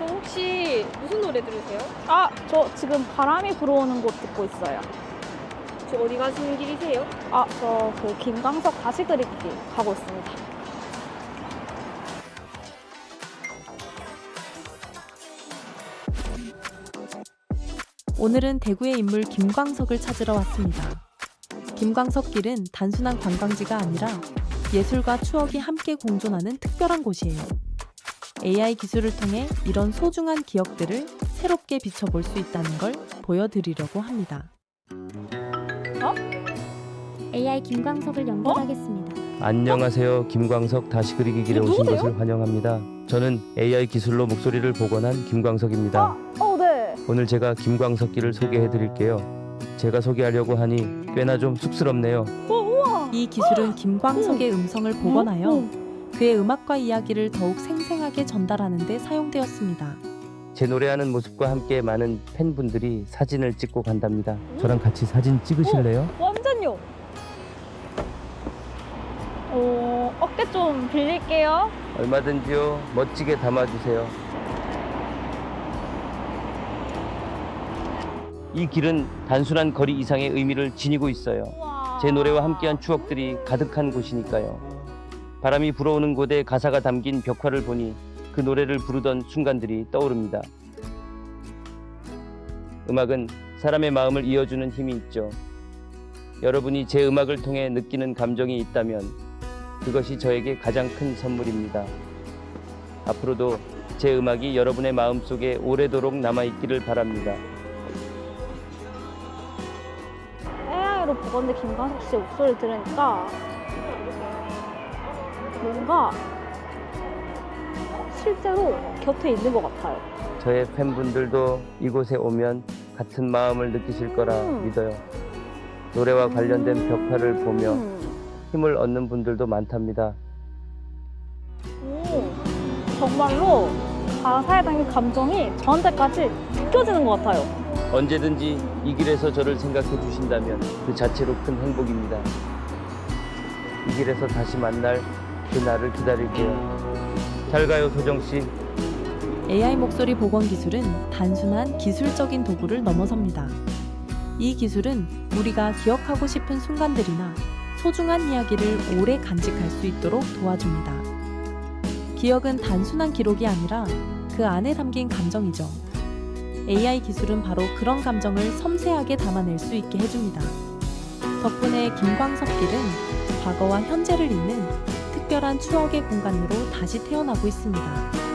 저 혹시 무슨 노래 들으세요? 아, 저 지금 바람이 불어오는 곳 듣고 있어요. 저 어디 가시는 길이세요? 아, 저 그 김광석 다시 그리기 가고 있습니다. 오늘은 대구의 인물 김광석을 찾으러 왔습니다. 김광석 길은 단순한 관광지가 아니라 예술과 추억이 함께 공존하는 특별한 곳이에요. AI 기술을 통해 이런 소중한 기억들을 새롭게 비춰볼 수 있다는 걸 보여드리려고 합니다. AI 김광석을 연결하겠습니다. 안녕하세요. 김광석 다시 그리기 길에 오신 누구세요? 것을 환영합니다. 저는 AI 기술로 목소리를 복원한 김광석입니다. 어, 네. 오늘 제가 김광석 길을 소개해 드릴게요. 제가 소개하려고 하니 꽤나 좀 쑥스럽네요. 어, 우와. 이 기술은 김광석의 음성을 복원하여 음, 그의 음악과 이야기를 더욱 생생하게 전달하는 데 사용되었습니다. 제 노래하는 모습과 함께 많은 팬분들이 사진을 찍고 간답니다. 저랑 같이 사진 찍으실래요? 완전요. 어, 어깨 좀 빌릴게요. 얼마든지요. 멋지게 담아주세요. 이 길은 단순한 거리 이상의 의미를 지니고 있어요. 제 노래와 함께한 추억들이 가득한 곳이니까요. 바람이 불어오는 곳에 가사가 담긴 벽화를 보니 그 노래를 부르던 순간들이 떠오릅니다. 음악은 사람의 마음을 이어주는 힘이 있죠. 여러분이 제 음악을 통해 느끼는 감정이 있다면 그것이 저에게 가장 큰 선물입니다. 앞으로도 제 음악이 여러분의 마음 속에 오래도록 남아있기를 바랍니다. AI로 복원된 김광석 씨 목소리를 들으니까 뭔가 실제로 곁에 있는 것 같아요. 저의 팬분들도 이곳에 오면 같은 마음을 느끼실 거라 음. 믿어요. 노래와 관련된 벽화를 보며 음. 힘을 얻는 분들도 많답니다. 오, 정말로 가사에 담긴 감정이 저한테까지 느껴지는 것 같아요. 언제든지 이 길에서 저를 생각해 주신다면 그 자체로 큰 행복입니다. 이 길에서 다시 만날 그 날을 기다릴게요. 잘 가요, 소정 씨. AI 목소리 복원 기술은 단순한 기술적인 도구를 넘어섭니다. 이 기술은 우리가 기억하고 싶은 순간들이나 소중한 이야기를 오래 간직할 수 있도록 도와줍니다. 기억은 단순한 기록이 아니라 그 안에 담긴 감정이죠. AI 기술은 바로 그런 감정을 섬세하게 담아낼 수 있게 해줍니다. 덕분에 김광석 길은 과거와 현재를 잇는 특별한 추억의 공간으로 다시 태어나고 있습니다.